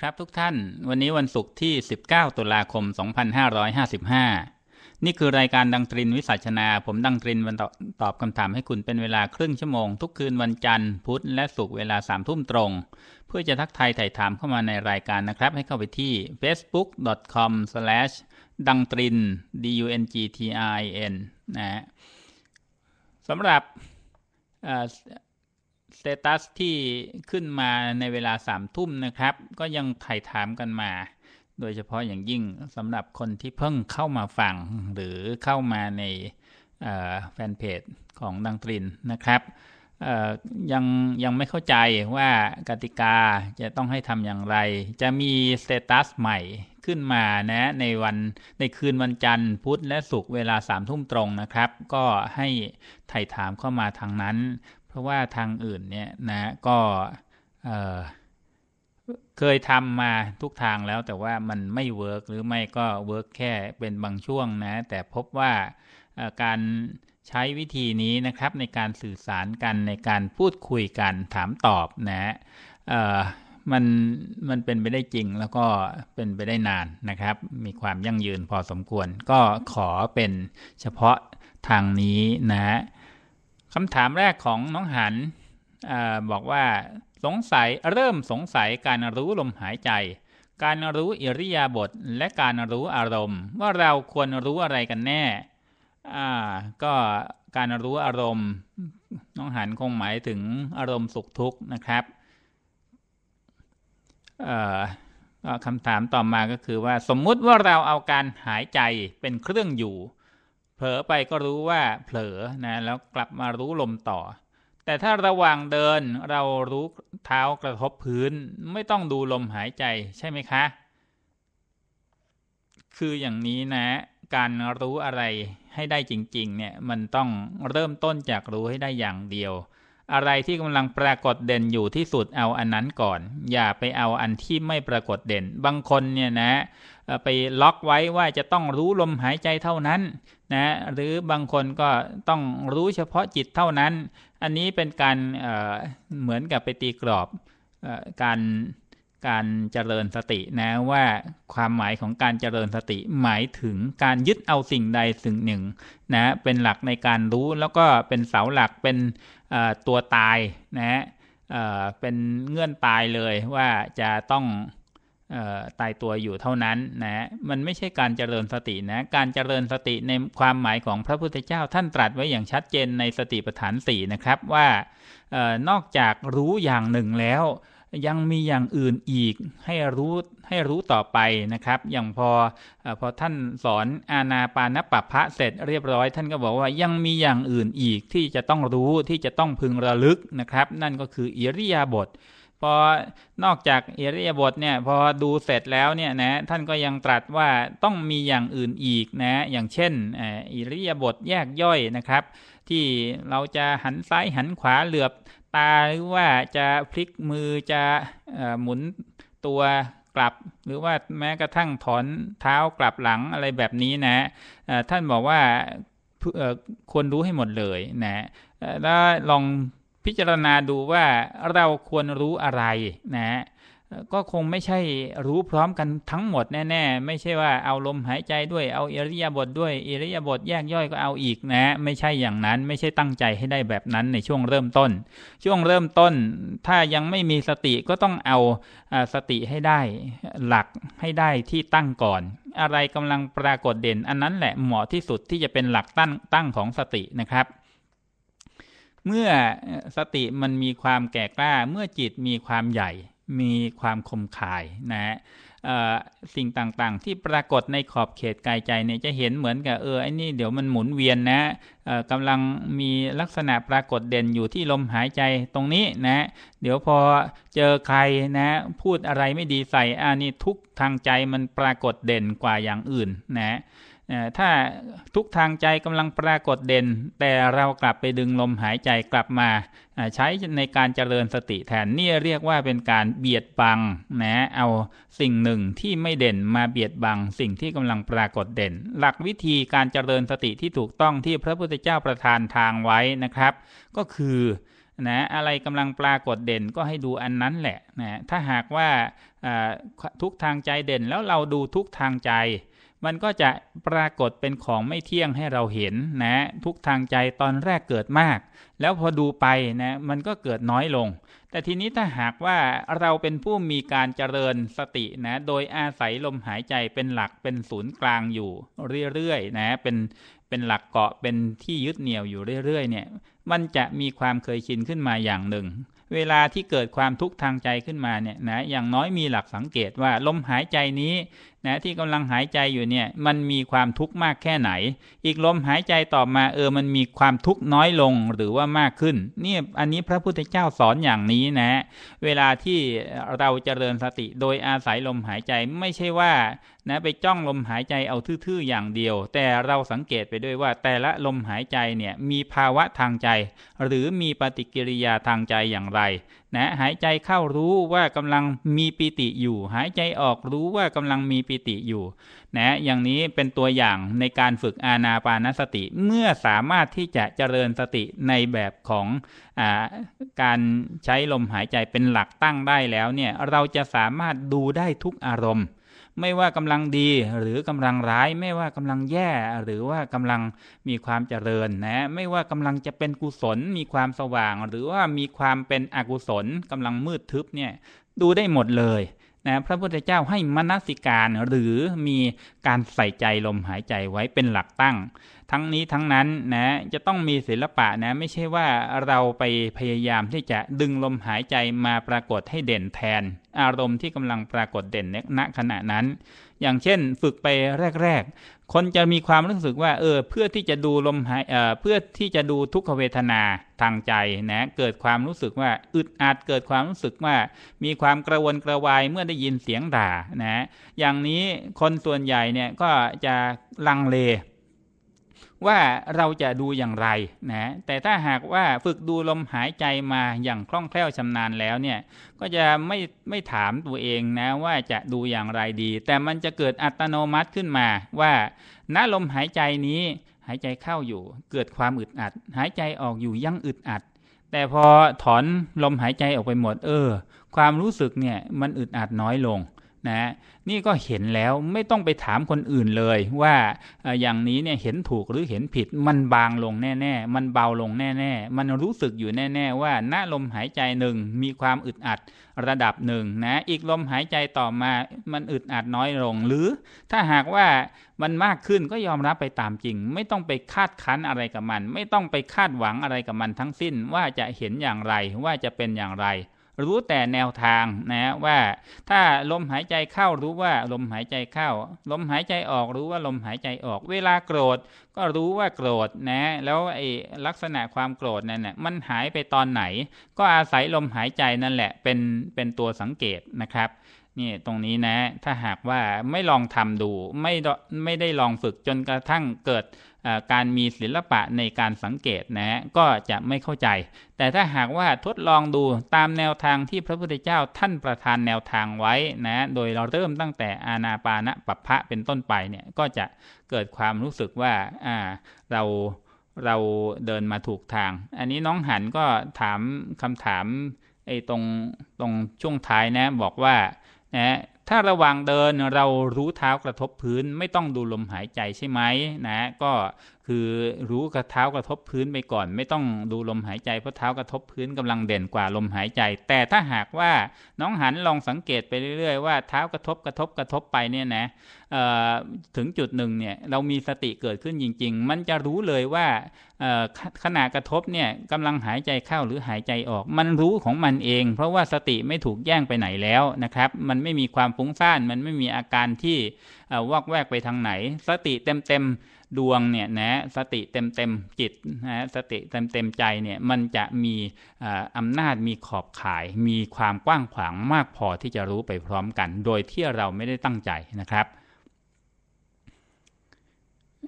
ครับทุกท่าน วันนี้วันศุกร์ที่ 19 ตุลาคม 2555 นี่คือรายการดังตรินวิสัชนา ผมดังตรินวันตอบคำถามให้คุณเป็นเวลาครึ่งชั่วโมง ทุกคืนวันจันทร์พุธและศุกร์เวลา3ทุ่มตรง เพื่อจะทักทายถ่ายถามเข้ามาในรายการนะครับ ให้เข้าไปที่ facebook.com slash ดังตริน d u n g t r i n นะฮะสำหรับ สเตตัสที่ขึ้นมาในเวลาสามทุ่มนะครับ ก็ยังถ่ายถามกันมา โดยเฉพาะอย่างยิ่งสำหรับคนที่เพิ่งเข้ามาฟัง หรือเข้ามาในแฟนเพจของดังตรินนะครับยังยังไม่เข้าใจว่ากติกาจะต้องให้ทำอย่างไร จะมีสเตตัสใหม่ขึ้นมานะในวันในคืนวันจันทร์พุธและศุกร์เวลาสามทุ่มตรงนะครับ ก็ให้ไถ่ถามเข้ามาทางนั้น ราะว่าทางอื่นเนี่ยนะก็เคยทำมาทุกทางแล้วแต่ว่ามันไม่เวิร์กหรือไม่ก็เวิร์กแค่เป็นบางช่วงนะ แต่พบว่าการใช้วิธีนี้นะครับในการสื่อสารกันในการพูดคุยกันถามตอบนะมันมันเป็นไปได้จริงแล้วก็เป็นไปได้นานนะครับ มีความยั่งยืนพอสมควร ก็ขอเป็นเฉพาะทางนี้นะ คำถามแรกของน้องหันอบอกว่าสงสัยเริ่มสงสัยการรู้ลมหายใจ การรู้อิริยาบถและการรู้อารมณ์ ว่าเราควรรู้อะไรกันแน่ก็การรู้อารมณ์ น้องหันคงหมายถึงอารมณ์สุขทุกข์นะครับคำถามต่อมาก็คือว่าสมมุติว่าเราเอาการหายใจเป็นเครื่องอยู่ เผลอไปก็รู้ว่าเผลอนะแล้วกลับมารู้ลมต่อ แต่ถ้าระหว่างเดินเรารู้เท้ากระทบพื้น ไม่ต้องดูลมหายใจใช่ไหมคะ คืออย่างนี้นะ การรู้อะไรให้ได้จริง ๆ เนี่ยมันต้องเริ่มต้นจากรู้ให้ได้อย่างเดียว อะไรที่กำลังปรากฏเด่นอยู่ที่สุดเอาอันนั้นก่อน อย่าไปเอาอันที่ไม่ปรากฏเด่น บางคนเนี่ยนะไปล็อกไว้ว่าจะต้องรู้ลมหายใจเท่านั้นนะหรือบางคนก็ต้องรู้เฉพาะจิตเท่านั้น อันนี้เป็นการเเหมือนกับไปตีกรอบการ การเจริญสตินะว่าความหมายของการเจริญสติ หมายถึงการยึดเอาสิ่งใดสิ่งหนึ่งนะเป็นหลักในการรู้แล้วก็เป็นเสาหลักเป็นตัวตายนะเป็นเงื่อนตายเลยว่าจะต้องตายตัวอยู่เท่านั้นนะมันไม่ใช่การเจริญสตินะการเจริญสติในความหมายของพระพุทธเจ้าท่านตรัสไว้อย่างชัดเจนในสติปัฏฐานสี่นะครับว่านอกจากรู้อย่างหนึ่งแล้ว ยังมีอย่างอื่นอีกให้รู้ให้รู้ต่อไปนะครับ อย่างพอพอท่านสอนอาณาปานปัปพะเสร็จเรียบร้อย ท่านก็บอกว่ายังมีอย่างอื่นอีกที่จะต้องรู้ที่จะต้องพึงระลึกนะครับ นั่นก็คืออิริยาบถพอนอกจากอิริยาบถเนี่ยพอดูเสร็จแล้วเนี่ยนะท่านก็ยังตรัสว่าต้องมีอย่างอื่นอีกนะอย่างเช่นอิริยาบถแยกย่อยนะครับ ที่เราจะหันซ้ายหันขวาเหลือบ ตาหรือว่าจะพลิกมือจะหมุนตัวกลับ หรือว่าแม้กระทั่งถอนเท้ากลับหลังอะไรแบบนี้นะท่านบอกว่าควรรู้ให้หมดเลยนะแล้วลองพิจารณาดูว่าเราควรรู้อะไรนะ ก็คงไม่ใช่รู้พร้อมกันทั้งหมดแน่ๆ ไม่ใช่ว่าเอาลมหายใจด้วยเอาเอริยาบถดด้วยเอริยาบถแยกย่อยก็เอาอีกนะ ไม่ใช่อย่างนั้นไม่ใช่ตั้งใจให้ได้แบบนั้นในช่วงเริ่มต้น ช่วงเริ่มต้น ถ้ายังไม่มีสติก็ต้องเอาสติให้ได้หลักให้ได้ที่ตั้งก่อน อะไรกำลังปรากฏเด่น อันนั้นแหละเหมาะที่สุดที่จะเป็นหลักตั้งตั้งของสตินะครับเมื่อสติมันมีความแก่กล้า เมื่อจิตมีความใหญ่ มีความคมคายนะสิ่งต่างๆ ที่ปรากฏในขอบเขตกายใจเนี่ยจะเห็นเหมือนกับเออไอ้นี่เดี๋ยวมันหมุนเวียนนะกำลังมีลักษณะปรากฏเด่นอยู่ที่ลมหายใจตรงนี้นะเดี๋ยวพอเจอใครนะพูดอะไรไม่ดีใส่อ่านี่ทุกทางใจมันปรากฏเด่นกว่าอย่างอื่นนะ ถ้าทุกทางใจกำลังปรากฏเด่น แต่เรากลับไปดึงลมหายใจกลับมาใช้ในการเจริญสติแทนนี่เรียกว่าเป็นการเบียดบังนะเอาสิ่งหนึ่งที่ไม่เด่นมาเบียดบัง สิ่งที่กำลังปรากฏเด่น หลักวิธีการเจริญสติที่ถูกต้องที่พระพุทธเจ้าประทานทางไว้นะครับ ก็คือนะอะไรกำลังปรากฏเด่นก็ให้ดูอันนั้นแหละนะถ้าหากว่าทุกทางใจเด่นแล้วเราดูทุกทางใจ มันก็จะปรากฏเป็นของไม่เที่ยงให้เราเห็นนะทุกทางใจตอนแรกเกิดมาก แล้วพอดูไปนะมันก็เกิดน้อยลง แต่ทีนี้ถ้าหากว่าเราเป็นผู้มีการเจริญสตินะโดยอาศัยลมหายใจเป็นหลักเป็นศูนย์กลางอยู่เรื่อยๆนะเป็นเป็นหลักเกาะเป็นที่ยึดเหนี่ยวอยู่เรื่อยๆเนี่ยมันจะมีความเคยชินขึ้นมาอย่างหนึ่ง เวลาที่เกิดความทุกข์ทางใจขึ้นมาเนี่ยนะอย่างน้อยมีหลักสังเกตว่าลมหายใจนี้นะที่กำลังหายใจอยู่เนี่ยมันมีความทุกข์มากแค่ไหน อีกลมหายใจต่อมาเออมันมีความทุกข์น้อยลงหรือว่ามากขึ้นนี่อันนี้พระพุทธเจ้าสอนอย่างนี้นะเวลาที่เราจเจริญสติโดยอาศัยลมหายใจไม่ใช่ว่านะไปจ้องลมหายใจเอาทื่อๆอย่างเดียว แต่เราสังเกตไปด้วยว่าแต่ละลมหายใจเนี่ยมีภาวะทางใจ หรือมีปฏิกิริยาทางใจอย่างไรนะหายใจเข้ารู้ว่ากำลังมีปิติอยู่ หายใจออกรู้ว่ากำลังมีปิติอยู่นะอย่างนี้เป็นตัวอย่างในการฝึกอาณาปานสติ เมื่อสามารถที่จะเจริญสติในแบบของอการใช้ลมหายใจเป็นหลักตั้งได้แล้วเนี่ยเราจะสามารถดูได้ทุกอารมณ์ ไม่ว่ากำลังดีหรือกำลังร้าย ไม่ว่ากำลังแย่หรือว่ากำลังมีความเจริญนะไม่ว่ากำลังจะเป็นกุศล มีความสว่าง หรือว่ามีความเป็นอกุศลกำลังมืดทึบเนี่ยดูได้หมดเลย นะพระพุทธเจ้าให้มนสิการหรือมีการใส่ใจลมหายใจไว้เป็นหลักตั้ง ทั้งนี้ทั้งนั้นนะจะต้องมีศิลปะนะไม่ใช่ว่าเราไปพยายามที่จะดึงลมหายใจมาปรากฏให้เด่นแทน อารมณ์ที่กำลังปรากฏเด่นณขณะนั้น อย่างเช่น ฝึกไปแรก ๆ คนจะมีความรู้สึกว่าเออเพื่อที่จะดูลมหายเออเพื่อที่จะดูทุกขเวทนาทางใจนะเกิดความรู้สึกว่าอึดอัดเกิดความรู้สึกว่า มีความกระวนกระวายเมื่อได้ยินเสียงด่านะอย่างนี้คนส่วนใหญ่เนี่ยก็จะลังเล ว่าเราจะดูอย่างไรนะแต่ถ้าหากว่าฝึกดูลมหายใจมาอย่างคล่องแคล่วชำนาญแล้วเนี่ยก็จะไม่ไม่ถามตัวเองนะว่าจะดูอย่างไรดี แต่มันจะเกิดอัตโนมัติขึ้นมาว่าณลมหายใจนี้หายใจเข้าอยู่ เกิดความอึดอัด หายใจออกอยู่ยังอึดอัด แต่พอถอนลมหายใจออกไปหมดเออ ความรู้สึกเนี่ยมันอึดอัดน้อยลง นะนี่ก็เห็นแล้วไม่ต้องไปถามคนอื่นเลยว่าอย่างนี้เนี่ยเห็นถูกหรือเห็นผิดมันบางลงแน่ๆ มันเบาลงแน่ๆ มันรู้สึกอยู่แน่ ๆ ว่าหน้าลมหายใจหนึ่งมีความอึดอัดระดับหนึ่งนะอีกลมหายใจต่อมามันอึดอัดน้อยลง หรือถ้าหากว่ามันมากขึ้นก็ยอมรับไปตามจริง ไม่ต้องไปคาดคั้นอะไรกับมัน ไม่ต้องไปคาดหวังอะไรกับมันทั้งสิ้นว่าจะเห็นอย่างไรว่าจะเป็นอย่างไร รู้แต่แนวทางนะว่าถ้าลมหายใจเข้ารู้ว่าลมหายใจเข้า ลมหายใจออกรู้ว่าลมหายใจออก เวลาโกรธก็รู้ว่าโกรธนะแล้วไอ้ลักษณะความโกรธนั่นน่ะมันหายไปตอนไหน ก็อาศัยลมหายใจนั่นแหละเป็นเป็นตัวสังเกตนะครับ นี่ตรงนี้นะ ถ้าหากว่าไม่ลองทำดูไม่ไม่ได้ลองฝึกจนกระทั่งเกิดการมีศิลปะในการสังเกตนะก็จะไม่เข้าใจ แต่ถ้าหากว่าทดลองดูตามแนวทางที่พระพุทธเจ้าท่านประทานแนวทางไว้นะ โดยเราเริ่มตั้งแต่อาณาปานะปัปพะเป็นต้นไปเนี่ยก็จะเกิดความรู้สึกว่าอ่าเราเราเดินมาถูกทาง อันนี้น้องหันก็ถามคำถามไอ้ตรงตรงช่วงท้ายนะบอกว่า นะถ้าระหว่างเดินเรารู้เท้ากระทบพื้นไม่ต้องดูลมหายใจใช่ไหมนะก็ คือรู้กระเท้ากระทบพื้นไปก่อน ไม่ต้องดูลมหายใจเพราะเท้ากระทบพื้นกำลังเด่นกว่าลมหายใจ แต่ถ้าหากว่าน้องหันลองสังเกตไปเรื่อยๆว่าเท้ากระทบกระทบกระทบไปเนี่ยนะถึงจุดหนึ่งเนี่ยเรามีสติเกิดขึ้นจริง ๆ มันจะรู้เลยว่าขณะกระทบเนี่ยกำลังหายใจเข้าหรือหายใจออก มันรู้ของมันเอง เพราะว่าสติไม่ถูกแย่งไปไหนแล้วนะครับ มันไม่มีความฟุ้งซ่านมันไม่มีอาการที่วอกแวกไปทางไหน สติเต็มๆ ดวงเนี่ยนะสติเต็มเต็มจิตนะสติเต็มเต็มใจเนี่ยมันจะมีอำนาจมีขอบข่าย มีความกว้างขวางมากพอที่จะรู้ไปพร้อมกัน โดยที่เราไม่ได้ตั้งใจนะครับ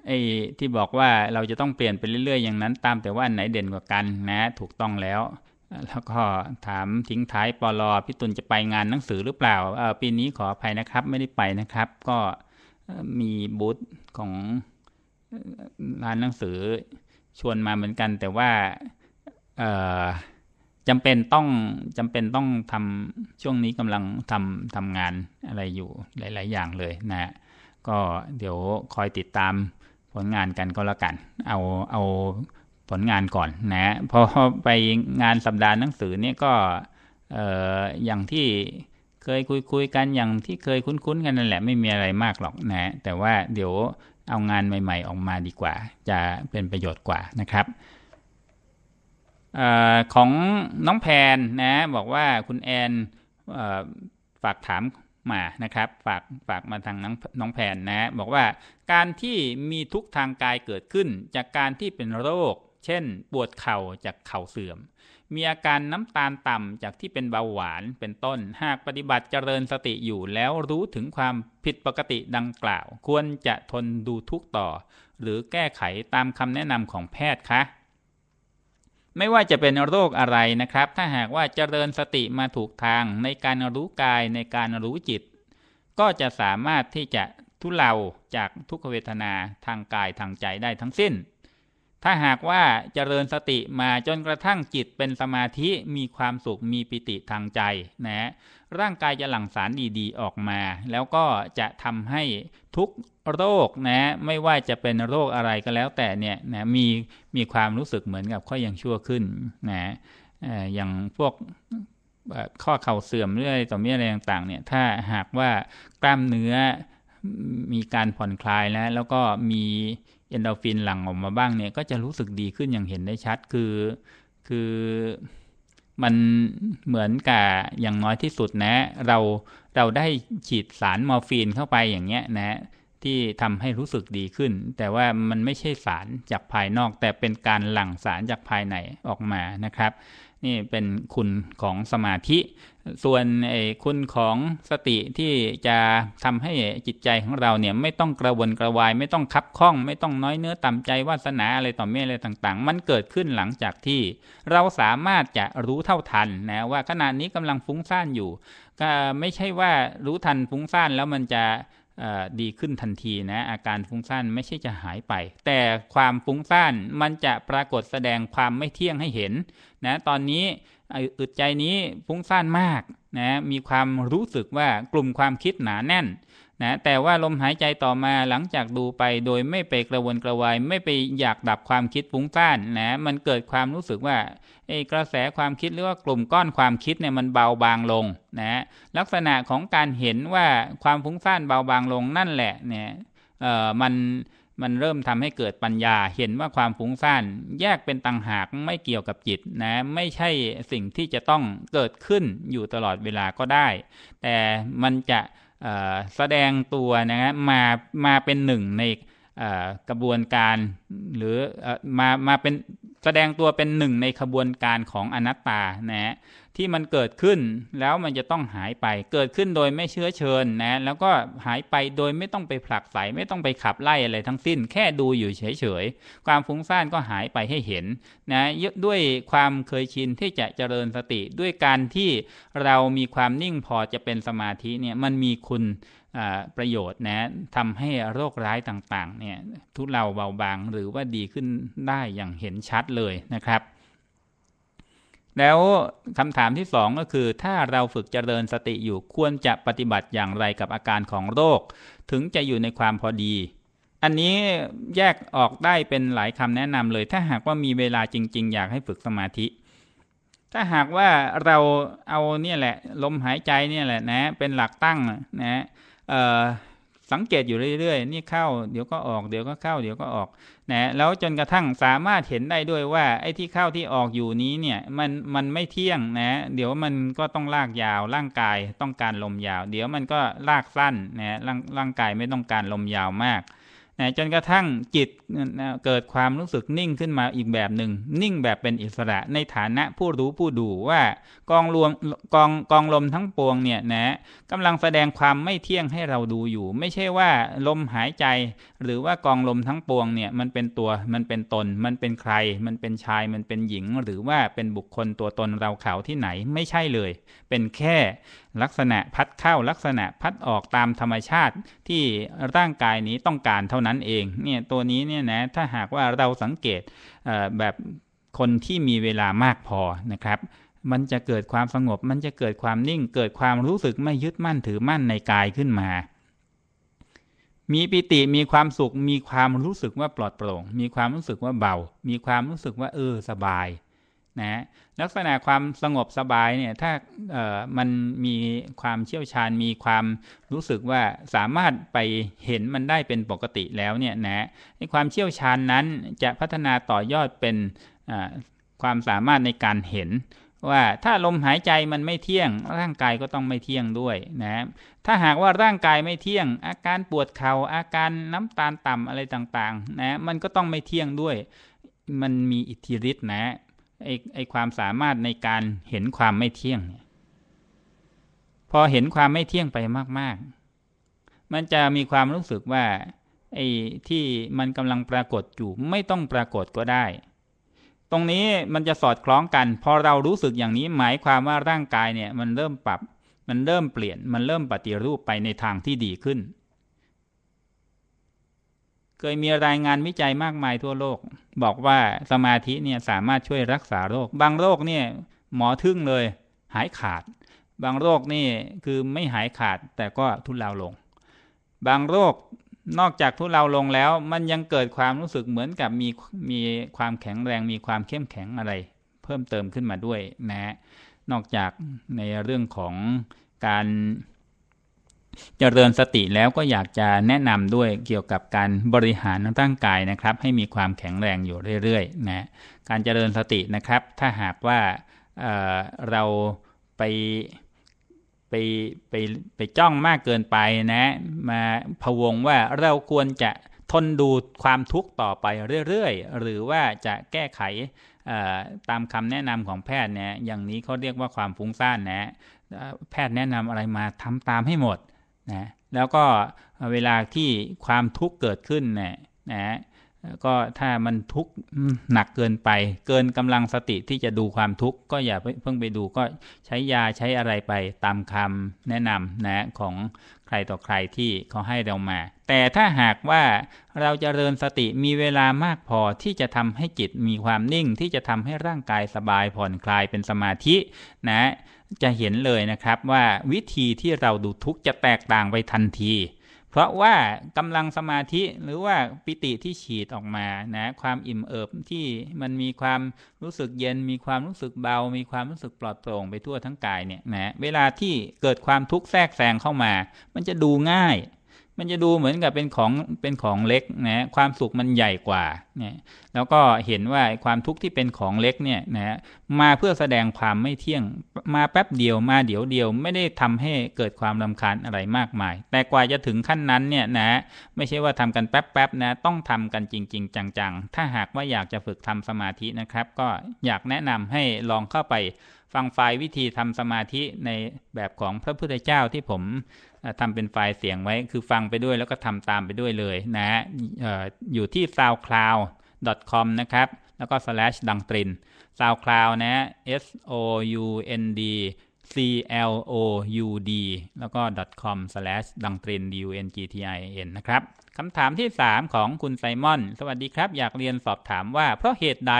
ไอ้ที่บอกว่าเราจะต้องเปลี่ยนไปเรื่อยๆ อย่างนั้น ตามแต่ว่าอันไหนเด่นกว่ากันนะถูกต้องแล้ว แล้วก็ถามทิ้งท้ายปลอพี่ตุลจะไปงานหนังสือหรือเปล่าปีนี้ขออภัยนะครับ ไม่ได้ไปนะครับ ก็มีบูธของ ร้านหนังสือชวนมาเหมือนกัน แต่ว่าจำเป็นต้องจำเป็นต้องทำช่วงนี้กำลังทำทำงานอะไรอยู่หลาย ๆ อย่างเลยนะก็เดี๋ยวคอยติดตามผลงานกันก็แล้วกัน เอาเอาผลงานก่อนนะพอไปงานสัปดาห์หนังสือเนี่ยก็เอ่ออย่างที่เคยคุยคุยกันอย่างที่เคยคุ้นๆกันนั่นแหละไม่มีอะไรมากหรอกนะแต่ว่าเดี๋ยว เอางานใหม่ ๆ ออกมาดีกว่า จะเป็นประโยชน์กว่านะครับอของน้องแพนนะบอกว่าคุณแอนฝากถามมานะครับ ฝากฝากมาทางน้องน้องแพนนะ บอกว่าการที่มีทุกทางกายเกิดขึ้น จากการที่เป็นโรค เช่น ปวดเข่าจากเข่าเสื่อม มีอาการน้ำตาลต่ำจากที่เป็นเบาหวานเป็นต้น หากปฏิบัติเจริญสติอยู่แล้วรู้ถึงความผิดปกติดังกล่าว ควรจะทนดูทุกต่อ หรือแก้ไขตามคำแนะนำของแพทย์คะไม่ว่าจะเป็นโรคอะไรนะครับ ถ้าหากว่าเจริญสติมาถูกทางในการรู้กายในการรู้จิต ก็จะสามารถที่จะทุเลาจากทุกขเวทนาทางกายทางใจได้ทั้งสิ้น ถ้าหากว่าเจริญสติมาจนกระทั่งจิตเป็นสมาธิมีความสุขมีปิติทางใจนะร่างกายจะหลั่งสารดีๆออกมา แล้วก็จะทำให้ทุกโรคนะไม่ว่าจะเป็นโรคอะไรก็แล้วแต่เนี่ยนะมีมีความรู้สึกเหมือนกับข้อยังชั่วขึ้นนะอย่างพวกข้อเข่าเสื่อมเรื่อยต่อเมื่ออะไรต่างๆเนี่ยถ้าหากว่ากล้ามเนื้อมีการผ่อนคลายแล้วแล้วก็มี เอนโดฟินหลั่งออกมาบ้างเนี่ยก็จะรู้สึกดีขึ้นอย่างเห็นได้ชัดคือ คือมันเหมือนกับอย่างน้อยที่สุดนะ เราเราได้ฉีดสารมอร์ฟีนเข้าไปอย่างเงี้ยนะที่ทำให้รู้สึกดีขึ้น แต่ว่ามันไม่ใช่สารจากภายนอก แต่เป็นการหลั่งสารจากภายในออกมานะครับ นี่เป็นคุณของสมาธิ ส่วนไอ้คุณของสติที่จะทำให้จิตใจของเราเนี่ยไม่ต้องกระวนกระวาย ไม่ต้องคับข้อง ไม่ต้องน้อยเนื้อต่ำใจวาสนาอะไรต่อเมื่ออะไรต่างๆ มันเกิดขึ้นหลังจากที่เราสามารถจะรู้เท่าทันนะว่าขณะนี้กำลังฟุ้งซ่านอยู่ ก็ไม่ใช่ว่ารู้ทันฟุ้งซ่านแล้วมันจะดีขึ้นทันทีนะอาการฟุ้งซ่านไม่ใช่จะหายไป แต่ความฟุ้งซ่านมันจะปรากฏแสดงความไม่เที่ยงให้เห็น นะตอนนี้อึดใจนี้ฟุ้งซ่านมากนะมีความรู้สึกว่ากลุ่มความคิดหนาแน่นนะแต่ว่าลมหายใจต่อมาหลังจากดูไปโดยไม่ไปกระวนกระวายไม่ไปอยากดับความคิดฟุ้งซ่านนะมันเกิดความรู้สึกว่าไอ้กระแสความคิดหรือว่ากลุ่มก้อนความคิดเนี่ยมันเบาบางลงนะลักษณะของการเห็นว่าความฟุ้งซ่านเบาบางลงนั่นแหละเนี่ยเอ่อมัน มันเริ่มทำให้เกิดปัญญาเห็นว่าความฟุ้งซ่านแยกเป็นต่างหากไม่เกี่ยวกับจิตนะไม่ใช่สิ่งที่จะต้องเกิดขึ้นอยู่ตลอดเวลาก็ได้ แต่มันจะแสดงตัวนะฮะมามาเป็นหนึ่งในกระบวนการหรือมามาเป็นแสดงตัวเป็นหนึ่งในขบวนการของอนัตตานะฮะ ที่มันเกิดขึ้นแล้วมันจะต้องหายไป เกิดขึ้นโดยไม่เชื้อเชิญนะ แล้วก็หายไปโดยไม่ต้องไปผลักไสไม่ต้องไปขับไล่อะไรทั้งสิ้น แค่ดูอยู่เฉยๆ ความฟุ้งซ่านก็หายไปให้เห็นนะด้วยความเคยชินที่จะเจริญสติด้วยการที่เรามีความนิ่งพอจะเป็นสมาธิเนี่ยมันมีคุณประโยชน์นะทำให้โรคร้ายต่างๆเนี่ยทุเลาเบาบางหรือว่าดีขึ้นได้อย่างเห็นชัดเลยนะครับ แล้วคำถามที่สองก็คือ ถ้าเราฝึกเจริญสติอยู่ควรจะปฏิบัติอย่างไรกับอาการของโรค ถึงจะอยู่ในความพอดี อันนี้แยกออกได้เป็นหลายคำแนะนำเลย ถ้าหากว่ามีเวลาจริง ๆ อยากให้ฝึกสมาธิ ถ้าหากว่าเราเอาเนี่ยแหละ ลมหายใจเนี่ยแหละนะ เป็นหลักตั้งนะ สังเกตอยู่เรื่อยๆ นี่เข้าเดี๋ยวก็ออกเดี๋ยวก็เข้าเดี๋ยวก็ออกนะแล้วจนกระทั่งสามารถเห็นได้ด้วยว่าไอ้ที่เข้าที่ออกอยู่นี้เนี่ยมันมันไม่เที่ยงนะ เดี๋ยวมันก็ต้องลากยาวร่างกายต้องการลมยาว เดี๋ยวมันก็ลากสั้นนะร่างร่างกายไม่ต้องการลมยาวมาก จนกระทั่งจิตเกิดความรู้สึกนิ่งขึ้นมาอีกแบบหนึ่ง นิ่งแบบเป็นอิสระในฐานะผู้รู้ผู้ดูว่ากองรวมกองกองลมทั้งปวงเนี่ยนะกำลังแสดงความไม่เที่ยงให้เราดูอยู่ ไม่ใช่ว่าลมหายใจ หรือว่ากองลมทั้งปวงเนี่ยมันเป็นตัวมันเป็นตน มันเป็นใคร มันเป็นชายมันเป็นหญิง หรือว่าเป็นบุคคลตัวตนเราเขาที่ไหนไม่ใช่เลย เป็นแค่ลักษณะพัดเข้าลักษณะพัดออกตามธรรมชาติที่ร่างกายนี้ต้องการเท่านั้นเองเนี่ยตัวนี้เนี่ยนะถ้าหากว่าเราสังเกตแบบคนที่มีเวลามากพอนะครับ มันจะเกิดความสงบ มันจะเกิดความนิ่ง เกิดความรู้สึกไม่ยึดมั่นถือมั่นในกายขึ้นมา มีปิติมีความสุข มีความรู้สึกว่าปลอดโปร่ง มีความรู้สึกว่าเบา มีความรู้สึกว่าเออสบายนะ ลักษณะความสงบสบายเนี่ยถ้ามันมีความเชี่ยวชาญมีความรู้สึกว่าสามารถไปเห็นมันได้เป็นปกติแล้วเนี่ยนะในความเชี่ยวชาญนั้นจะพัฒนาต่อยอดเป็นความสามารถในการเห็นว่าถ้าลมหายใจมันไม่เที่ยง ร่างกายก็ต้องไม่เที่ยงด้วยนะถ้าหากว่าร่างกายไม่เที่ยง อาการปวดเขา่าอาการน้ำตาลต่ำอะไรต่างๆนะมันก็ต้องไม่เที่ยงด้วย มันมีอิทธิฤทธิ์นะ ไอ้ไอความสามารถในการเห็นความไม่เที่ยงเนี่ยพอเห็นความไม่เที่ยงไปมาก ๆ มันจะมีความรู้สึกว่าไอ้ที่มันกำลังปรากฏอยู่ไม่ต้องปรากฏก็ได้ ตรงนี้มันจะสอดคล้องกัน พอเรารู้สึกอย่างนี้หมายความว่าร่างกายเนี่ยมันเริ่มปรับ มันเริ่มเปลี่ยน มันเริ่มปฏิรูปไปในทางที่ดีขึ้น เคยมีรายงานวิจัยมากมายทั่วโลก บอกว่าสมาธิเนี่ยสามารถช่วยรักษาโรค บางโรคเนี่ยหมอทึ่งเลย หายขาด บางโรคนี่คือไม่หายขาดแต่ก็ทุเลาลง บางโรคนอกจากทุเลาลงแล้ว มันยังเกิดความรู้สึกเหมือนกับมีมีความแข็งแรงมีความเข้มแข็งอะไร เพิ่มเติมขึ้นมาด้วยนะนอกจากในเรื่องของการ เจริญสติแล้วก็อยากจะแนะนำด้วยเกี่ยวกับการบริหารร่างกายนะครับ ให้มีความแข็งแรงอยู่เรื่อยๆนะการเจริญสตินะครับ ถ้าหากว่าเเราไปไปไปไปจ้องมากเกินไปนะ มาพวงว่าเราควรจะทนดูความทุกข์ต่อไปเรื่อยๆ หรือว่าจะแก้ไขตามคำแนะนำของแพทย์เนี่ยอย่างนี้เขาเรียกว่าความฟุ้งซ่านนะแพทย์แนะนำอะไรมาทำตามให้หมด นะแล้วก็เวลาที่ความทุกข์เกิดขึ้นเนี่ยนะก็ถ้ามันทุกข์หนักเกินไป เกินกำลังสติที่จะดูความทุกข์ก็อย่าเพิ่งไปดูก็ใช้ยาใช้อะไรไปตามคำแนะนำนะของใครต่อใครที่เขาให้เรามา แต่ถ้าหากว่าเราจะเริญสติมีเวลามากพอที่จะทำให้จิตมีความนิ่งที่จะทำให้ร่างกายสบายผ่อนคลายเป็นสมาธินะ จะเห็นเลยนะครับว่าวิธีที่เราดูทุกจะแตกต่างไปทันที เพราะว่ากำลังสมาธิหรือว่าปิติที่ฉีดออกมานะความอิ่มเอิบที่มันมีความรู้สึกเย็น มีความรู้สึกเบา มีความรู้สึกปลอดโปร่งไปทั่วทั้งกายเนี่ยนะเวลาที่เกิดความทุกข์แทรกแซงเข้ามา มันจะดูง่าย มันจะดูเหมือนกับเป็นของเป็นของเล็กนะความสุขมันใหญ่กว่าเนี่ยแล้วก็เห็นว่าความทุกข์ที่เป็นของเล็กเนี่ยนะมาเพื่อแสดงความไม่เที่ยงมาแป๊บเดียวมาเดี๋ยวเดียว ไม่ได้ทำให้เกิดความลำคาญอะไรมากมาย แต่กว่าจะถึงขั้นนั้นเนี่ยนะไม่ใช่ว่าทำกันแป๊บๆนะต้องทำกันจริง ๆ จังๆ ถ้าหากว่าอยากจะฝึกทำสมาธินะครับ ก็อยากแนะนำให้ลองเข้าไปฟังไฟล์วิธีทำสมาธิในแบบของพระพุทธเจ้าที่ผม ทำเป็นไฟล์เสียงไว้คือฟังไปด้วยแล้วก็ทำตามไปด้วยเลยนะออยู่ที่ soundcloud.com นะครับ แล้วก็ slash ดังตริน soundcloud นะ s o u n d c l o u d แล้วก็ com slash ดังตริน d u n g t i n นะครับคำถามที่ 3 ของคุณไซมอน สวัสดีครับ อยากเรียนสอบถามว่าเพราะเหตุใด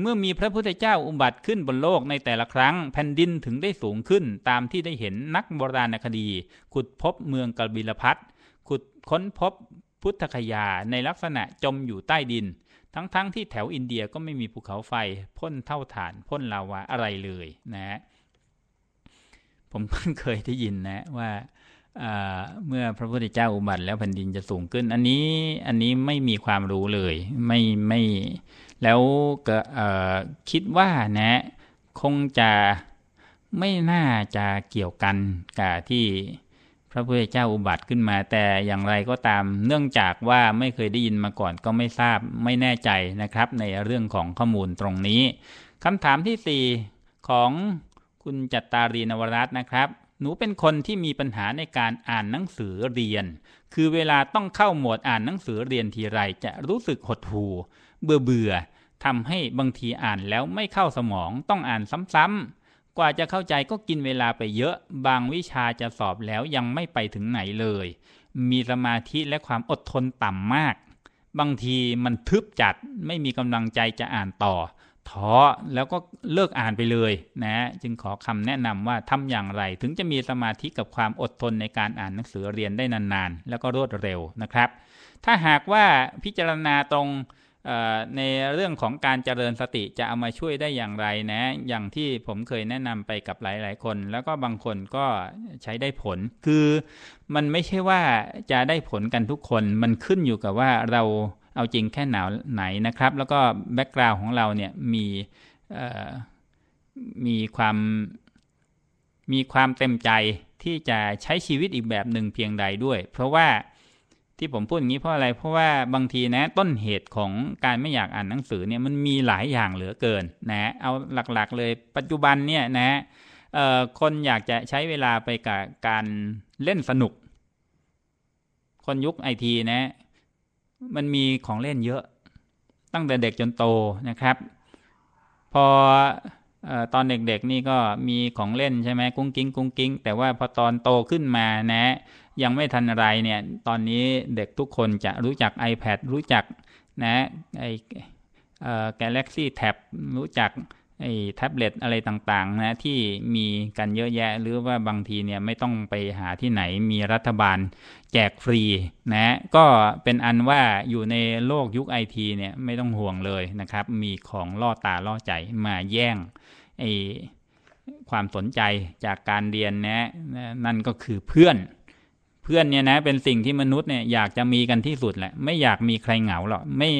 เมื่อมีพระพุทธเจ้าอุบัติขึ้นบนโลกในแต่ละครั้ง แผ่นดินถึงได้สูงขึ้น ตามที่ได้เห็นนักโบราณคดี ขุดพบเมืองกบิลพัทขุดค้นพบพุทธคยาในลักษณะจมอยู่ใต้ดิน ทั้งๆทที่แถวอินเดียก็ไม่มีภูเขาไฟ พ่นเท่าฐานพ่นลาวาอะไรเลยนะผมเพิ่งเคยได้ยินนะว่าเมื่อพระพุทธเจ้าอุบัติแล้วแผ่นดินจะสูงขึ้น อันนี้อันนี้ไม่มีความรู้เลย ไม่ไม่ แล้วก็คิดว่านะคงจะไม่น่าจะเกี่ยวกันกับที่พระพุทธเจ้าอุบัติขึ้นมา แต่อย่างไรก็ตามเนื่องจากว่าไม่เคยได้ยินมาก่อนก็ไม่ทราบไม่แน่ใจนะครับ ในเรื่องของข้อมูลตรงนี้คำถามที่ 4 ของคุณจัตตารีนวรัตน์นะครับ หนูเป็นคนที่มีปัญหาในการอ่านหนังสือเรียน คือเวลาต้องเข้าโหมดอ่านหนังสือเรียนทีไรจะรู้สึกหดหู่ เบื่อเบื่อทำให้บางทีอ่านแล้วไม่เข้าสมองต้องอ่านซ้ำๆ กว่าจะเข้าใจก็กินเวลาไปเยอะ บางวิชาจะสอบแล้วยังไม่ไปถึงไหนเลย มีสมาธิและความอดทนต่ำมาก บางทีมันทึบจัดไม่มีกำลังใจจะอ่านต่อท้อแล้วก็เลิกอ่านไปเลยนะจึงขอคำแนะนำว่าทำอย่างไร ถึงจะมีสมาธิกับความอดทนในการอ่านหนังสือเรียนได้นานๆ แล้วก็รวดเร็วนะครับ ถ้าหากว่าพิจารณาตรง ในเรื่องของการเจริญสติจะเอามาช่วยได้อย่างไรนะ อย่างที่ผมเคยแนะนำไปกับหลาย ๆ คน แล้วก็บางคนก็ใช้ได้ผล คือมันไม่ใช่ว่าจะได้ผลกันทุกคน มันขึ้นอยู่กับว่าเราเอาจริงแค่หนาวไหนนะครับ แล้วก็แบ็กกราวน์ของเราเนี่ยมีมีความมีความเต็มใจที่จะใช้ชีวิตอีกแบบหนึ่งเพียงใดด้วย เพราะว่า ที่ผมพูดอย่างนี้เพราะอะไร เพราะว่าบางทีนะต้นเหตุของการไม่อยากอ่านหนังสือเนี่ยมันมีหลายอย่างเหลือเกินนะเอาหลักๆเลยปัจจุบันเนี่ยนะคนอยากจะใช้เวลาไปกับการเล่นสนุก คนยุคไอทีนะ มันมีของเล่นเยอะตั้งแต่เด็กจนโตนะครับ พอ ตอนเด็กๆนี่ก็มีของเล่นใช่ไหมกุ้งกิ้งกุ้งกิ้ง แต่ว่าพอตอนโตขึ้นมานะ ยังไม่ทันอะไรเนี่ยตอนนี้เด็กทุกคนจะรู้จัก iPad รู้จักนะไอ้ Galaxy Tab รู้จักไอ้แท็บเล็ตอะไรต่างๆนะที่มีกันเยอะแยะ หรือว่าบางทีเนี่ยไม่ต้องไปหาที่ไหนมีรัฐบาลแจกฟรีนะก็เป็นอันว่าอยู่ในโลกยุคไอทีเนี่ยไม่ต้องห่วงเลยนะครับ มีของล่อตาล่อใจมาแย่ง ไอความสนใจจากการเรียนนะนั่นก็คือเพื่อน เพื่อนเนี่ยนะเป็นสิ่งที่มนุษย์เนี่ยอยากจะมีกันที่สุดแหละ ไม่อยากมีใครเหงาหรอกไม่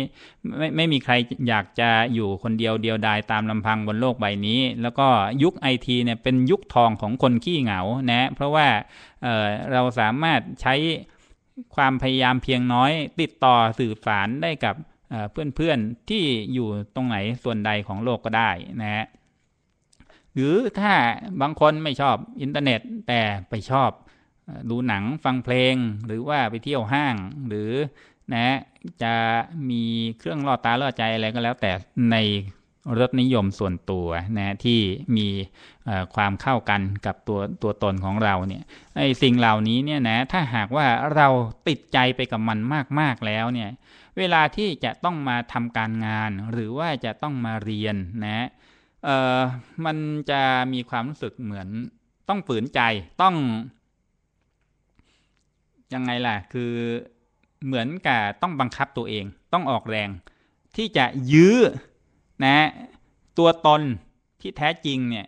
ไม่ไม่มีใครอยากจะอยู่คนเดียวเดียวดายตามลำพังบนโลกใบนี้ แล้วก็ยุคไอทีเนี่ยเป็นยุคทองของคนขี้เหงานะเพราะว่าเเราสามารถใช้ความพยายามเพียงน้อย ติดต่อสื่อสารได้กับเพื่อนๆที่อยู่ตรงไหนส่วนใดของโลกก็ได้นะฮะ หรือถ้าบางคนไม่ชอบอินเทอร์เน็ตแต่ไปชอบดูหนังฟังเพลงหรือว่าไปเที่ยวห้าง หรือนะจะมีเครื่องล่อตาล่อใจอะไรก็แล้ว แต่ในรสนิยมส่วนตัวนะที่มีความเข้ากันกับตัวตัวตนของเราเนี่ยไอสิ่งเหล่านี้เนี่ยนะถ้าหากว่าเราติดใจไปกับมันมาก ๆ แล้วเนี่ยเวลาที่จะต้องมาทำการงานหรือว่าจะต้องมาเรียนนะ เออมันจะมีความรู้สึกเหมือนต้องฝืนใจต้อง ยังไงล่ะ คือเหมือนกับต้องบังคับตัวเอง ต้องออกแรง ที่จะยื้อนะ ตัวตนที่แท้จริงเนี่ย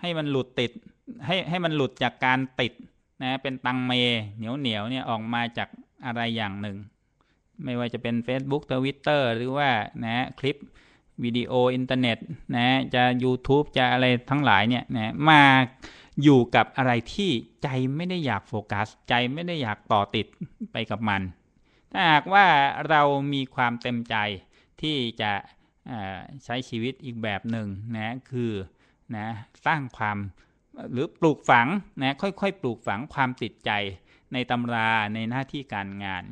ให้มันหลุดติด ให้ให้มันหลุดจากการติดนะเป็นตังเมเหนียวเหนียวเนี่ยออกมาจากอะไรอย่างหนึ่ง ไม่ว่าจะเป็น Facebook Twitter หรือว่านะคลิป วิดีโออินเทอร์เน็ตนะจะ YouTube จะอะไรทั้งหลายเนี่ยนะมาอยู่กับอะไรที่ใจไม่ได้อยากโฟกัส ใจไม่ได้อยากต่อติดไปกับมัน ถ้าหากว่าเรามีความเต็มใจที่จะใช้ชีวิตอีกแบบหนึ่งนะคือนะสร้างความหรือปลูกฝังนะค่อยๆ ปลูกฝังความติดใจในตำราในหน้าที่การงาน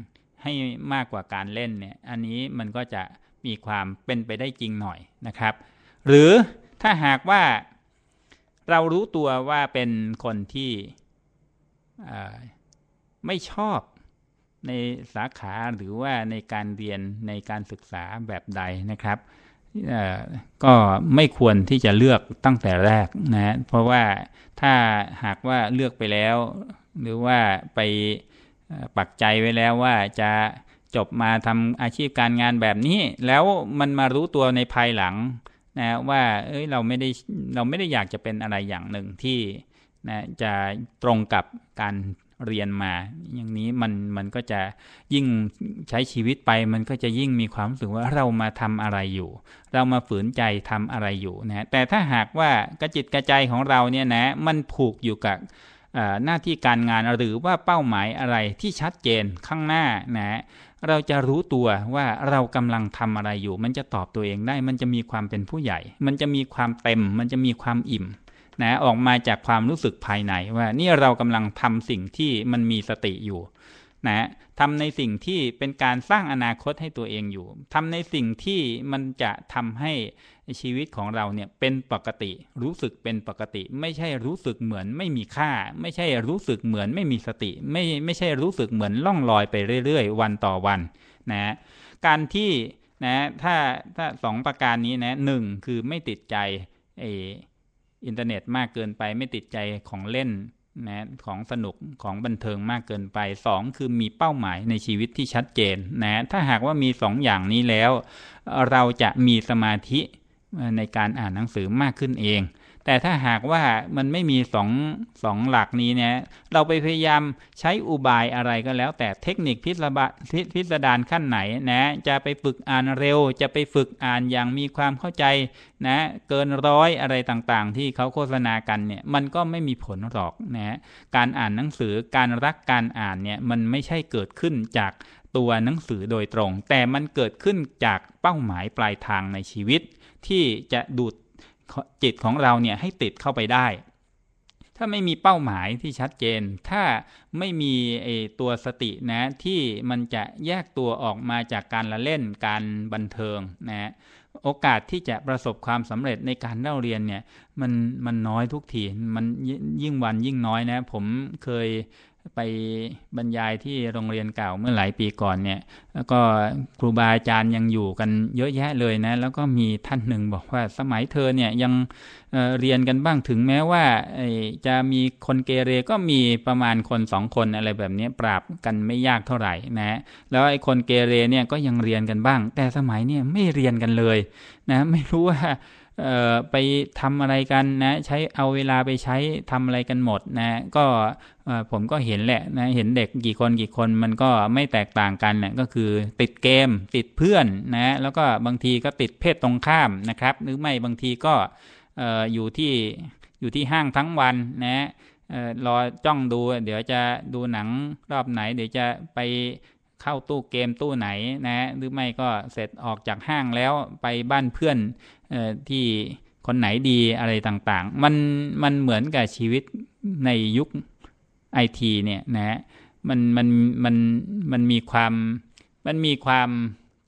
ให้มากกว่าการเล่นเนี่ยอันนี้มันก็จะ มีความเป็นไปได้จริงหน่อยนะครับ หรือถ้าหากว่าเรารู้ตัวว่าเป็นคนที่ไม่ชอบในสาขาหรือว่าในการเรียนในการศึกษาแบบใดนะครับก็ไม่ควรที่จะเลือกตั้งแต่แรกนะเพราะว่าถ้าหากว่าเลือกไปแล้ว หรือว่าไปปักใจไว้แล้วว่าจะ จบมาทำอาชีพการงานแบบนี้ แล้วมันมารู้ตัวในภายหลังนะว่าเอ้ยเราไม่ได้เราไม่ได้อยากจะเป็นอะไรอย่างหนึ่งที่นะจะตรงกับการเรียนมา อย่างนี้มันมันก็จะยิ่งใช้ชีวิตไป มันก็จะยิ่งมีความรู้สึกว่าเรามาทำอะไรอยู่ เรามาฝืนใจทำอะไรอยู่นะแต่ถ้าหากว่ากระจิตกระใจของเราเนี่ยนะมันผูกอยู่กับหน้าที่การงานหรือว่าเป้าหมายอะไรที่ชัดเจนข้างหน้านะ เราจะรู้ตัวว่าเรากำลังทำอะไรอยู่ มันจะตอบตัวเองได้ มันจะมีความเป็นผู้ใหญ่ มันจะมีความเต็ม มันจะมีความอิ่มนะออกมาจากความรู้สึกภายในว่านี่เรากำลังทำสิ่งที่มันมีสติอยู่นะทำในสิ่งที่เป็นการสร้างอนาคตให้ตัวเองอยู่ทำในสิ่งที่มันจะทำให้ชีวิตของเราเนี่ยเป็นปกติ รู้สึกเป็นปกติ ไม่ใช่รู้สึกเหมือนไม่มีค่า ไม่ใช่รู้สึกเหมือนไม่มีสติ ไม่ไม่ใช่รู้สึกเหมือนล่องลอยไปเรื่อย ๆ วันต่อวันนะการที่นะถ้าถ้าสองประการนี้นะหนึ่งคือไม่ติดใจไออินเทอร์เน็ตมากเกินไปไม่ติดใจของเล่นนะของสนุกของบันเทิงมากเกินไปสองคือมีเป้าหมายในชีวิตที่ชัดเจนนะถ้าหากว่ามีสองอย่างนี้แล้ว เราจะมีสมาธิ ในการอ่านหนังสือมากขึ้นเอง แต่ถ้าหากว่ามันไม่มีสองสองหลักนี้เนี่ยเราไปพยายามใช้อุบายอะไรก็แล้ว แต่เทคนิคพิสบะพิสดารขั้นไหนนะจะไปฝึกอ่านเร็ว จะไปฝึกอ่านอย่างมีความเข้าใจนะเกินร้อยอะไรต่างๆ ที่เขาโฆษณากันเนี่ยมันก็ไม่มีผลหรอกนะการอ่านหนังสือการรักการอ่านเนี่ยมันไม่ใช่เกิดขึ้นจากตัวหนังสือโดยตรง แต่มันเกิดขึ้นจากเป้าหมายปลายทางในชีวิต ที่จะดูดจิตของเราเนี่ยให้ติดเข้าไปได้ ถ้าไม่มีเป้าหมายที่ชัดเจน ถ้าไม่มีไอตัวสตินะที่มันจะแยกตัวออกมาจากการละเล่นการบันเทิงนะโอกาสที่จะประสบความสำเร็จในการเล่าเรียนเนี่ยมันมันน้อยทุกทีมันยิ่งวันยิ่งน้อยนะ ผมเคย ไปบรรยายที่โรงเรียนเก่าเมื่อหลายปีก่อนเนี่ย แล้วก็ครูบาอาจารย์ยังอยู่กันเยอะแยะเลยนะ แล้วก็มีท่านหนึ่งบอกว่าสมัยเธอเนี่ยยังเเรียนกันบ้างถึงแม้ว่าจะมีคนเกเรก็มีประมาณคนสองคนอะไรแบบนี้ปราบกันไม่ยากเท่าไหร่นะแล้วไอ้คนเกเรเนี่ยก็ยังเรียนกันบ้าง แต่สมัยเนี่ยไม่เรียนกันเลยนะไม่รู้ว่า ไปทำอะไรกันนะใช้เอาเวลาไปใช้ทำอะไรกันหมดนะก็ผมก็เห็นแหละนะเห็นเด็กกี่คนกี่คนมันก็ไม่แตกต่างกันนะก็คือติดเกมติดเพื่อนนะแล้วก็บางทีก็ติดเพศตรงข้ามนะครับ หรือไม่บางทีก็อยู่ที่อยู่ที่ห้างทั้งวันนะรอจ้องดูเดี๋ยวจะดูหนังรอบไหน เดี๋ยวจะไปเข้าตู้เกมตู้ไหนนะหรือไม่ก็เสร็จออกจากห้างแล้วไปบ้านเพื่อน ที่คนไหนดีอะไรต่างๆ มันมันเหมือนกับชีวิตในยุคไอทีเนี่ยนะมันมันมันมันมีความมันมีความ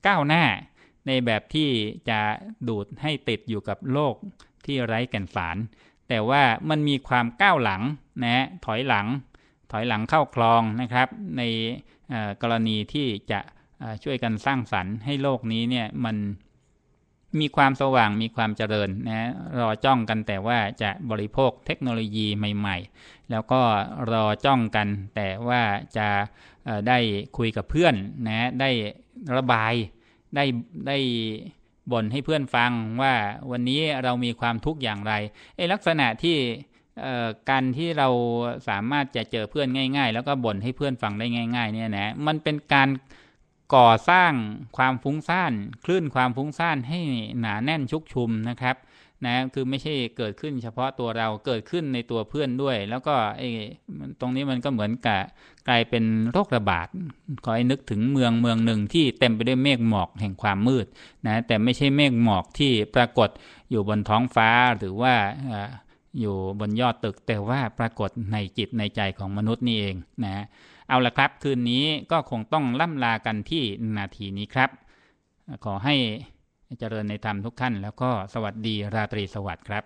ก้าวหน้าในแบบที่จะดูดให้ติดอยู่กับโลกที่ไร้แก่นสาร แต่ว่ามันมีความก้าวหลังนะถอยหลัง ถอยหลังเข้าคลองนะครับ ในกรณีที่จะช่วยกันสร้างสรรค์ให้โลกนี้เนี่ยมัน มีความสว่างมีความเจริญนะรอจ้องกันแต่ว่าจะบริโภคเทคโนโลยีใหม่ ๆ แล้วก็รอจ้องกันแต่ว่าจะได้คุยกับเพื่อนนะได้ระบายได้ได้บ่นให้เพื่อนฟังว่าวันนี้เรามีความทุกข์อย่างไรไอ้ลักษณะที่การที่เราสามารถจะเจอเพื่อนง่าย ๆ แล้วก็บ่นให้เพื่อนฟังได้ง่าย ๆ เนี่ยนะมันเป็นการ ก่อสร้างความฟุ้งซ่านคลื่นความฟุ้งซ่านให้หนาแน่นชุกชุมนะครับนะคือไม่ใช่เกิดขึ้นเฉพาะตัวเราเกิดขึ้นในตัวเพื่อนด้วย แล้วก็ไอ้ตรงนี้มันก็เหมือนกับกลายเป็นโรคระบาดขอให้นึกถึงเมืองเมืองหนึ่งที่เต็มไปด้วยเมฆหมอกแห่งความมืดนะแต่ไม่ใช่เมฆหมอกที่ปรากฏอยู่บนท้องฟ้าหรือว่าอยู่บนยอดตึกแต่ว่าปรากฏในจิตในใจของมนุษย์นี่เองนะ เอาละครับ คืนนี้ก็คงต้องล่ำลากันที่นาทีนี้ครับ ขอให้เจริญในธรรมทุกท่านแล้วก็สวัสดีราตรีสวัสดิ์ครับ